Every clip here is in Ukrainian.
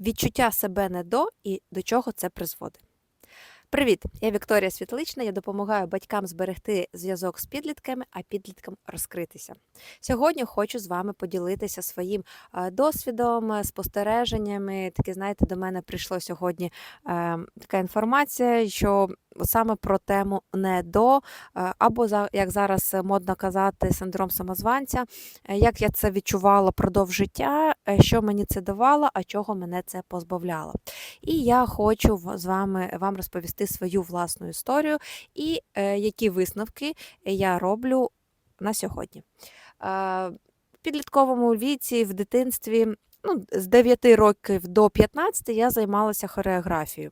відчуття себе не до і до чого це призводить. Привіт! Я Вікторія Світлична. Я допомагаю батькам зберегти зв'язок з підлітками, а підліткам розкритися. Сьогодні хочу з вами поділитися своїм е, досвідом, е, спостереженнями. Таке, знаєте, до мене прийшла сьогодні е, така інформація, що саме про тему не до, е, або як зараз модно казати, синдром самозванця, е, як я це відчувала продовж життя, е, що мені це давало, а чого мене це позбавляло. І я хочу з вами вам розповісти свою власну історію і які висновки я роблю на сьогодні. В підлітковому віці, в дитинстві, ну, з 9 років до 15 я займалася хореографією.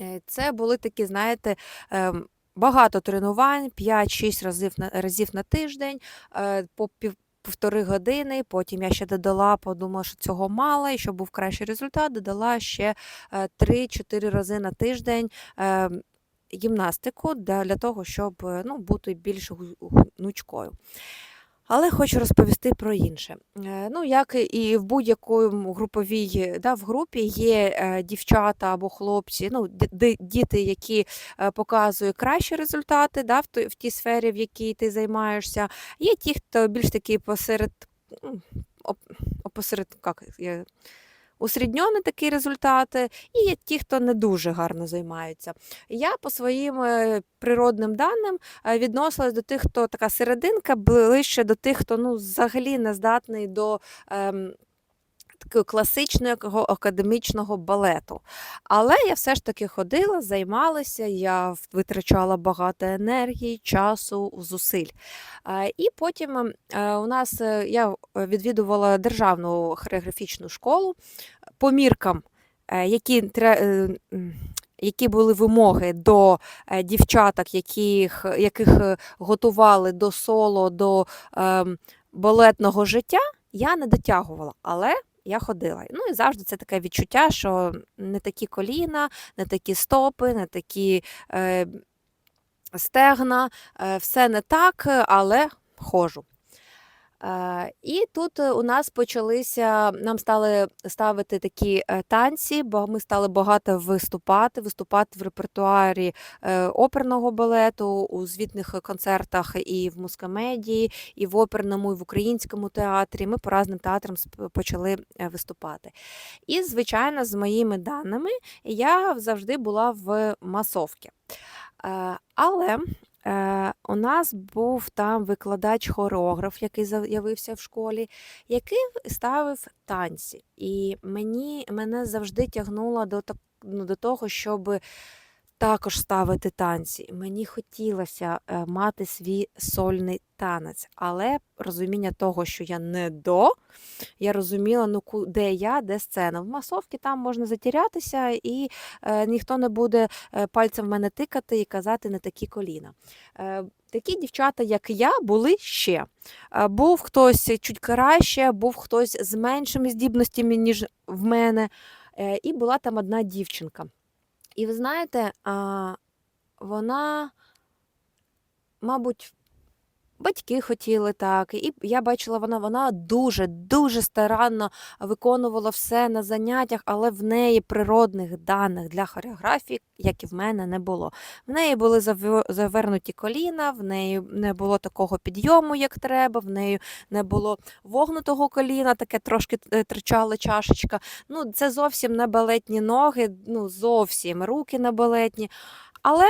Е, Це були такі, знаєте, ем, багато тренувань, 5-6 разів на, разів на тиждень, е, по пів, півтори години. Потім я ще додала, подумала, що цього мало, і щоб був кращий результат, додала ще е, 3-4 рази на тиждень. е, Гімнастику для, того, щоб е, ну, бути більш гнучкою. Але хочу розповісти про інше. Е, Ну, як і в будь-якому груповій да, в групі є е, дівчата або хлопці, ну, діти, які е, показують кращі результати да, в, в тій сфері, в якій ти займаєшся. Є ті, хто більш такі посеред, опосеред, як, я- усередньоні такі результати, і є ті, хто не дуже гарно займаються. Я по своїм е, природним даним е, відносилась до тих, хто така серединка, ближче до тих, хто ну, взагалі не здатний до. Ем, класичного академічного балету. Але я все ж таки ходила, займалася, я витрачала багато енергії, часу, зусиль. Е, І потім е, у нас е, я відвідувала державну хореографічну школу по міркам, е, які, е, які були вимоги до е, дівчаток, яких, яких е, готували до соло, до ем, балетного життя, я не дотягувала, але я ходила. Ну і завжди це таке відчуття, що не такі коліна, не такі стопи, не такі е, стегна, е, все не так, але ходжу. Е, І тут е, у нас почалися, нам стали ставити такі е, танці, бо ми стали багато виступати, виступати в репертуарі оперного балету, у звітних концертах і в мускомедії, і в оперному, і в українському театрі. Ми по різним театрам почали виступати. І, звичайно, з моїми даними я завжди була в масовці. Але у нас був там викладач-хореограф, який з'явився в школі, який ставив танці. І мені, мене завжди тягнуло до, ну, до того, щоб також ставити танці. Мені хотілося е, мати свій сольний танець, але розуміння того, що я не до, я розуміла, ну де я, де сцена. В масовці там можна затірятися, і е, ніхто не буде е, пальцем в мене тикати і казати не такі коліна. Е, Такі дівчата, як я, були ще. Е, Був хтось чуть краще, був хтось з меншими здібностями, ніж в мене. І була там одна дівчинка. І ви знаєте, вона, мабуть, Батьки хотіли так, і я бачила, вона вона дуже дуже старанно виконувала все на заняттях, але в неї природних даних для хореографії, як і в мене, не було. В неї були завернуті коліна, в неї не було такого підйому, як треба, в неї не було вогнутого коліна, таке трошки е, тричала чашечка. Ну, це зовсім не балетні ноги, ну зовсім руки не балетні. Але.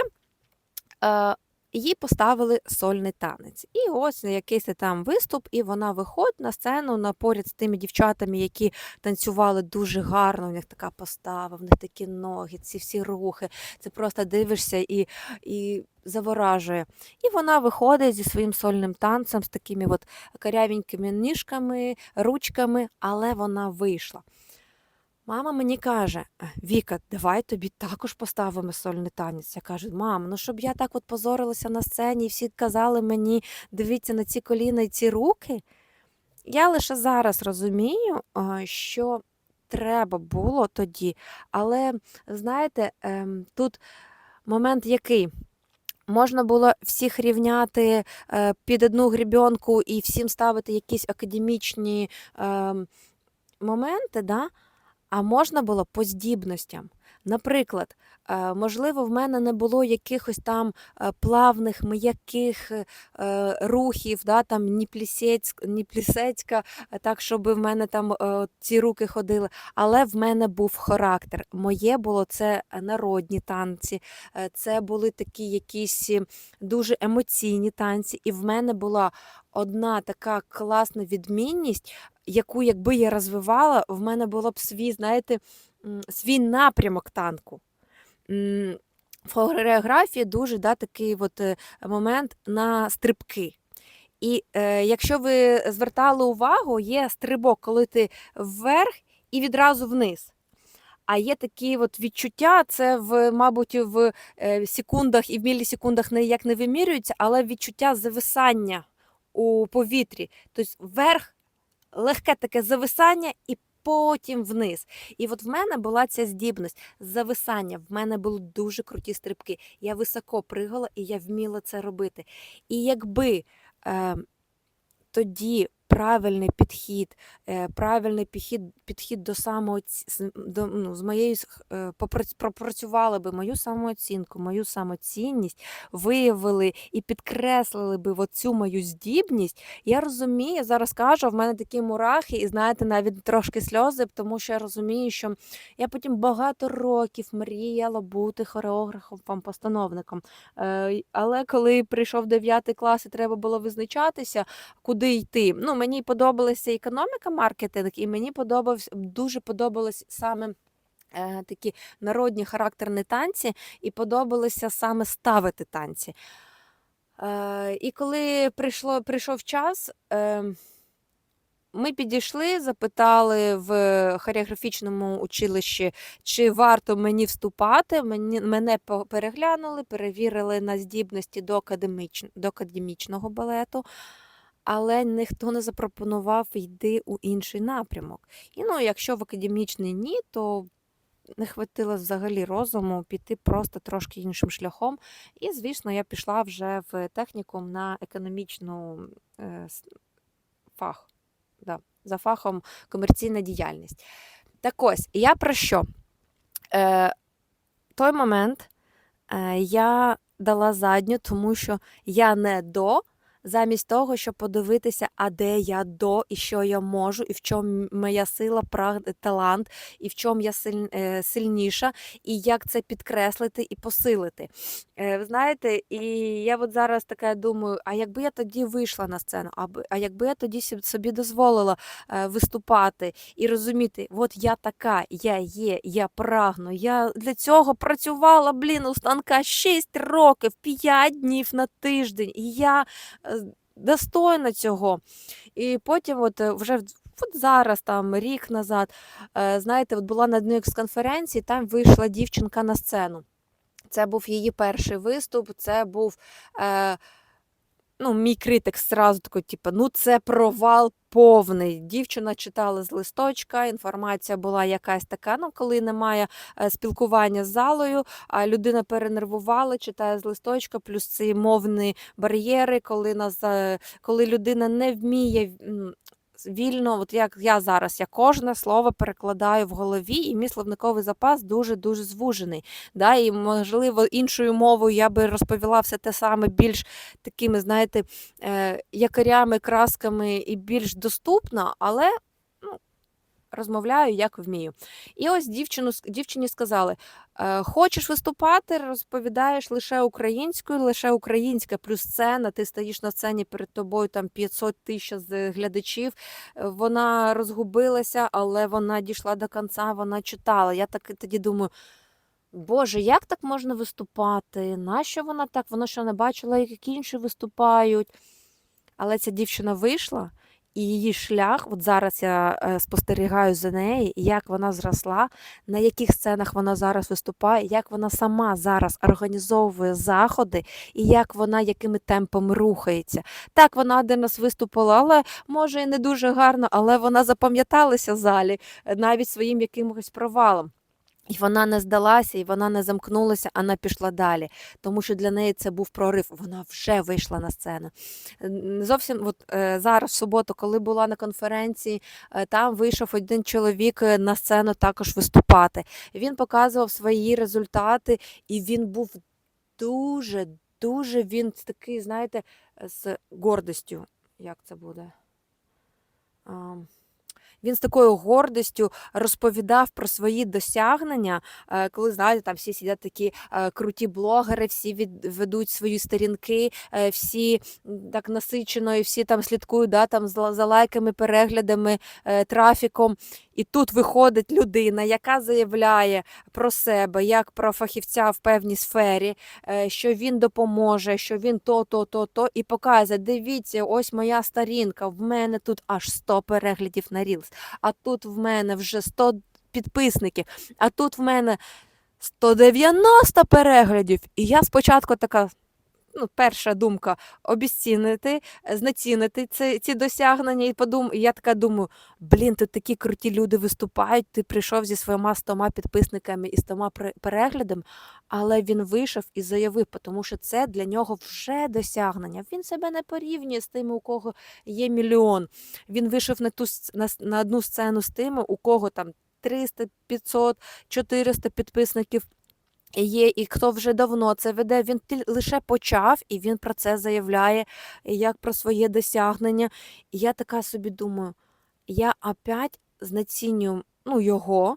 Е, їй поставили сольний танець. І ось якийсь там виступ, і вона виходить на сцену на поряд з тими дівчатами, які танцювали дуже гарно. У них така постава, в них такі ноги, ці всі рухи. Це просто дивишся і, і заворажує. І вона виходить зі своїм сольним танцем, з такими от карявенькими ніжками, ручками, але вона вийшла. Мама мені каже: Віка, давай тобі також поставимо сольний танець. Я кажу, мам, ну щоб я так от позорилася на сцені, і всі казали мені, дивіться на ці коліна і ці руки. Я лише зараз розумію, що треба було тоді. Але знаєте, ем, тут момент який? Можна було всіх рівняти е, під одну грібенку і всім ставити якісь академічні ем, моменти, да? А можна було по здібностям. Наприклад, е, можливо, в мене не було якихось там е, плавних, м'яких е, рухів, да, там ні плісецьк, ні плісецька, так, щоб в мене там ці руки ходили. Але в мене був характер. Моє було це народні танці, це були такі якісь дуже емоційні танці. І в мене була одна така класна відмінність, яку, якби я розвивала, в мене було б свій, знаєте, свій напрямок танку. В хореографії дуже да, такий от е, момент на стрибки. І е, якщо ви звертали увагу, є стрибок, коли ти вверх і відразу вниз. А є такі от відчуття, це в, мабуть, в е, секундах і в мілісекундах ніяк не вимірюється, але відчуття зависання у повітрі. Тобто вверх легке таке зависання і потім вниз. І от в мене була ця здібність зависання. В мене були дуже круті стрибки. Я високо пригала і я вміла це робити. І якби е, тоді правильний підхід, е, правильний підхід, підхід до самооці... до, ну, з моєю е, пропрацювали би мою самооцінку, мою самоцінність, виявили і підкреслили би цю мою здібність. Я розумію, зараз кажу, в мене такі мурахи, і знаєте, навіть трошки сльози, тому що я розумію, що я потім багато років мріяла бути хореографом, постановником. Е, Але коли прийшов 9 клас і треба було визначатися, куди йти. Ну, мені подобалася економіка, маркетинг, і мені подобався дуже подобалось саме. е, Такі народні характерні танці, і подобалося саме ставити танці. Е, І коли прийшло, прийшов час, е, ми підійшли, запитали в хореографічному училищі, чи варто мені вступати. Мене переглянули, перевірили на здібності до академічного балету, але ніхто не запропонував йти у інший напрямок. І ну, якщо в академічний ні, то не хватило взагалі розуму піти просто трошки іншим шляхом. І, звісно, я пішла вже в технікум на економічну е, фах. Да, за фахом комерційна діяльність. Так ось, я про що? Е, той момент е, я дала задню, тому що я не до, замість того, щоб подивитися, а де я до, і що я можу, і в чому моя сила, праг, талант, і в чому я е, сильніша, і як це підкреслити і посилити. Е, знаєте, і я от зараз така думаю: а якби я тоді вийшла на сцену, а якби я тоді собі дозволила е, виступати і розуміти, от я така, я є, я прагну. Я для цього працювала, блін, у станка 6 років, 5 днів на тиждень. І я е, достойна цього. І потім, от е, вже от зараз, там рік назад, е, знаєте, от була на одній з конференцій, там вийшла дівчинка на сцену. Це був її перший виступ, це був. Е, Ну, мій критик зразу такий, типу, ну це провал повний. Дівчина читала з листочка, інформація була якась така. Ну, коли немає е, спілкування з залою, а людина перенервувала, читає з листочка, плюс ці мовні бар'єри, коли нас е, коли людина не вміє. Вільно, от як я зараз, я кожне слово перекладаю в голові, і мій словниковий запас дуже дуже звужений. Да? І можливо іншою мовою я би розповіла все те саме більш такими, знаєте, е, якорями, красками і більш доступно, але розмовляю як вмію. І ось дівчину, дівчині сказали: е, хочеш виступати, розповідаєш лише українською, лише українська плюс сцена, ти стоїш на сцені перед тобою там 500 тисяч з глядачів. Е, Вона розгубилася, але вона дійшла до кінця, вона читала. Я так тоді думаю. Боже, як так можна виступати? Нащо вона так? Вона що не бачила, як інші виступають. Але ця дівчина вийшла, і її шлях, от зараз я е, спостерігаю за нею, як вона зросла, на яких сценах вона зараз виступає, як вона сама зараз організовує заходи, і як вона якими темпами рухається. Так, вона один раз виступила, але може і не дуже гарно, але вона запам'яталася залі е, навіть своїм якимось провалом. І вона не здалася, і вона не замкнулася, вона пішла далі. Тому що для неї це був прорив. Вона вже вийшла на сцену. Зовсім от, е, зараз, в суботу, коли була на конференції, е, там вийшов один чоловік е, на сцену також виступати. Він показував свої результати, і він був дуже, дуже він такий, знаєте, з гордістю. Як це буде? Він з такою гордістю розповідав про свої досягнення, е, коли знаєте, там всі сидять такі е, круті блогери, всі ведуть свої сторінки, е, всі так насичено, і всі там слідкують да, там, за, лайками, переглядами, трафіком. І тут виходить людина, яка заявляє про себе як про фахівця в певній сфері, е, що він допоможе, що він то, то, то, то, і показує, дивіться, ось моя сторінка, в мене тут аж 100 переглядів на Reels, а тут в мене вже 100 підписників, а тут в мене 190 переглядів. І я спочатку така. Ну, перша думка обіцінити, знецінити ці, ці досягнення, і подум... я така думаю: блін, тут такі круті люди виступають. Ти прийшов зі своїми 100 підписниками і 100 пре- переглядами, але він вийшов і заявив, тому що це для нього вже досягнення. Він себе не порівнює з тими, у кого є мільйон. Він вийшов на ту на, на одну сцену з тими, у кого там 300, 500, 400 підписників. Є, і хто вже давно це веде, він лише почав, і він про це заявляє, як про своє досягнення. І я така собі думаю, я опять знецінюю ну, його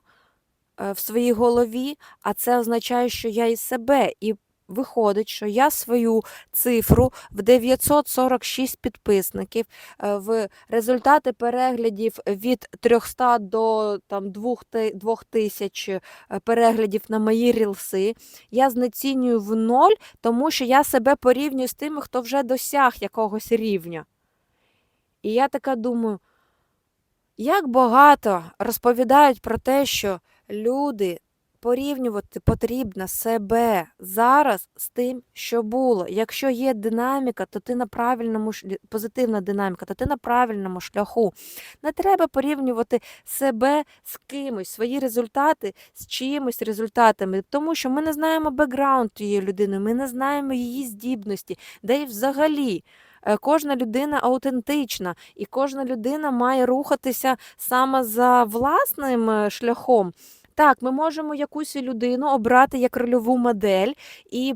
е, в своїй голові, а це означає, що я і себе. І виходить, що я свою цифру в 946 підписників, е, в результати переглядів від 300 до там, 2000 переглядів на мої рілси, я знецінюю в ноль, тому що я себе порівнюю з тими, хто вже досяг якогось рівня. І я така думаю, як багато розповідають про те, що люди порівнювати потрібно себе зараз з тим, що було. Якщо є динаміка, то ти на правильному позитивна динаміка, то ти на правильному шляху. Не треба порівнювати себе з кимось, свої результати з чиїмось результатами, тому що ми не знаємо бекграунд тієї людини, ми не знаємо її здібності, де й взагалі. Е, Кожна людина аутентична, і кожна людина має рухатися саме за власним е, шляхом. Так, ми можемо якусь людину обрати як рольову модель і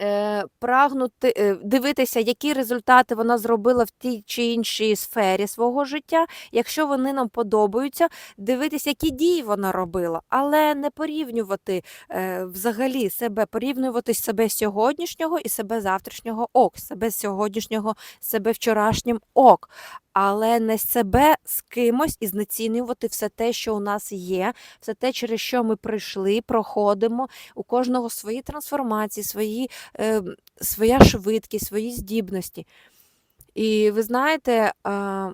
е, прагнути е, дивитися, які результати вона зробила в тій чи іншій сфері свого життя. Якщо вони нам подобаються, дивитися, які дії вона робила, але не порівнювати е, взагалі себе, порівнювати себе сьогоднішнього і себе завтрашнього ок, себе сьогоднішнього, себе вчорашнім ок. Але не себе з кимось і знецінювати все те, що у нас є, все те, через що ми пройшли, проходимо. У кожного свої трансформації, свої, е, своя швидкість, свої здібності. І ви знаєте, а,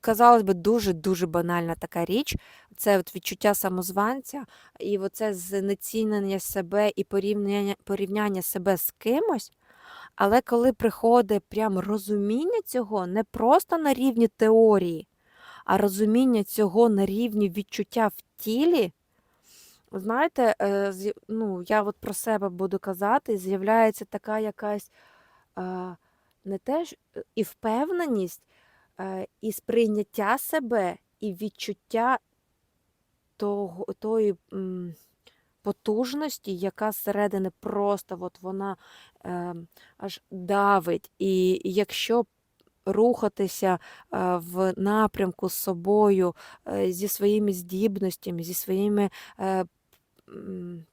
казалось би, дуже-дуже банальна така річ. Це от відчуття самозванця, і оце знецінення себе і порівняння, порівняння себе з кимось. Але коли приходить прям розуміння цього не просто на рівні теорії, а розуміння цього на рівні відчуття в тілі, знаєте, е, ну, я от про себе буду казати, з'являється така якась не теж е, і впевненість, е, і сприйняття себе, і відчуття того, тої потужності, яка зсередини просто от вона е, аж давить. І якщо рухатися е, в напрямку з собою, е, зі своїми здібностями, зі своїми е,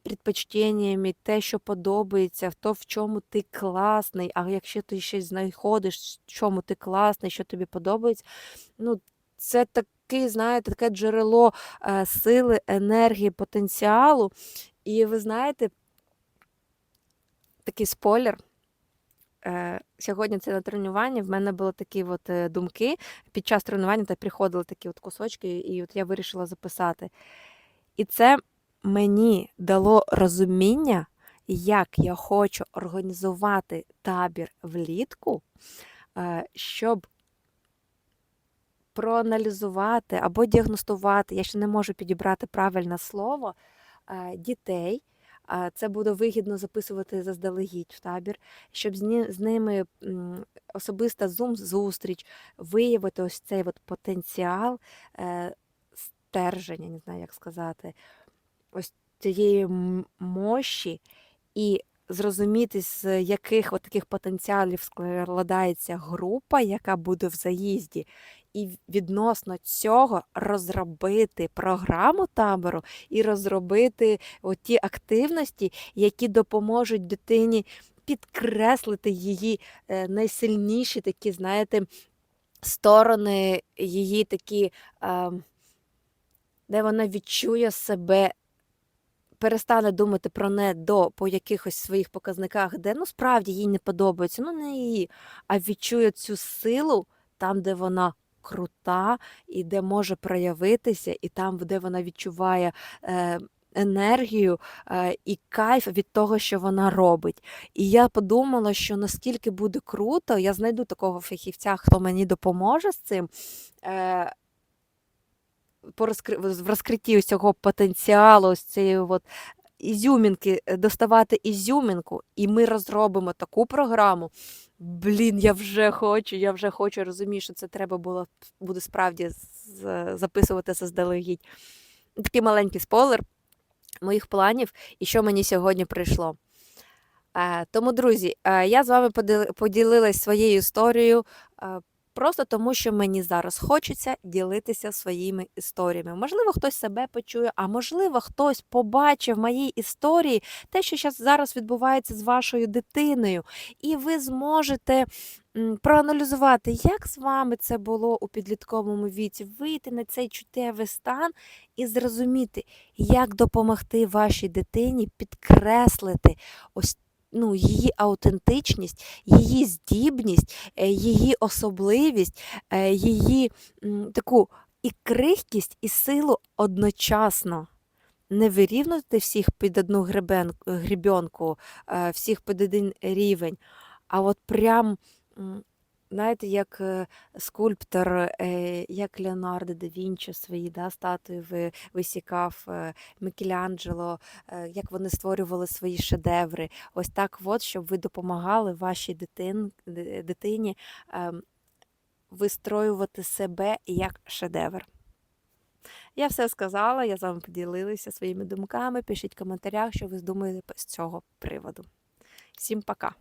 предпочтеннями, те, що подобається, то, в чому ти класний, а якщо ти ще знаходиш, в чому ти класний, що тобі подобається, ну, це такий, знаєте, таке джерело е, сили, енергії, потенціалу. І ви знаєте, такий спойлер. Е, Сьогодні це на тренуванні. В мене були такі от е, думки. Під час тренування та приходили такі от кусочки, і от я вирішила записати. І це мені дало розуміння, як я хочу організувати табір влітку, щоб проаналізувати або діагностувати, я ще не можу підібрати правильне слово, е, дітей. Це буде вигідно записувати заздалегідь в табір, щоб з, ними особиста зум-зустріч, виявити ось цей от потенціал е, стерження, не знаю, як сказати, ось цієї мощі і зрозуміти, з яких от таких потенціалів складається група, яка буде в заїзді, і відносно цього розробити програму табору і розробити ті активності, які допоможуть дитині підкреслити її е, найсильніші такі, знаєте, сторони, її такі, е, де вона відчує себе перестане думати про не до по якихось своїх показниках, де ну справді їй не подобається, ну не її, а відчує цю силу там, де вона крута, і де може проявитися, і там, де вона відчуває е, енергію е, і кайф від того, що вона робить. І я подумала, що наскільки буде круто, я знайду такого фахівця, хто мені допоможе з цим. Е, в розкритті ось цього потенціалу, ось цієї от ізюмінки, е, доставати ізюмінку, і ми розробимо таку програму. Блін, я вже хочу, я вже хочу, розумію, що це треба було буде справді записувати заздалегідь. Такий маленький спойлер моїх планів і що мені сьогодні прийшло. Е, Тому, друзі, е, я з вами поділи- поділилась своєю історією. Просто тому, що мені зараз хочеться ділитися своїми історіями. Можливо, хтось себе почує, а можливо, хтось побачив в моїй історії те, що зараз відбувається з вашою дитиною, і ви зможете проаналізувати, як з вами це було у підлітковому віці, вийти на цей чуттєвий стан і зрозуміти, як допомогти вашій дитині підкреслити ось ну, її аутентичність, її здібність, е, її особливість, е, її таку і крихкість, і силу одночасно. Не вирівнути всіх під одну грібенку, е, всіх під один рівень, а от прям, знаєте, як е, скульптор, е, як Леонардо да Вінчі свої да, статуї висікав, е, Мікеланджело, як вони створювали свої шедеври. Ось так, от, щоб ви допомагали вашій дитин, дитині ем, вистроювати себе як шедевр. Я все сказала, я з вами поділилася своїми думками. Пишіть в коментарях, що ви думаєте з цього приводу. Всім пока!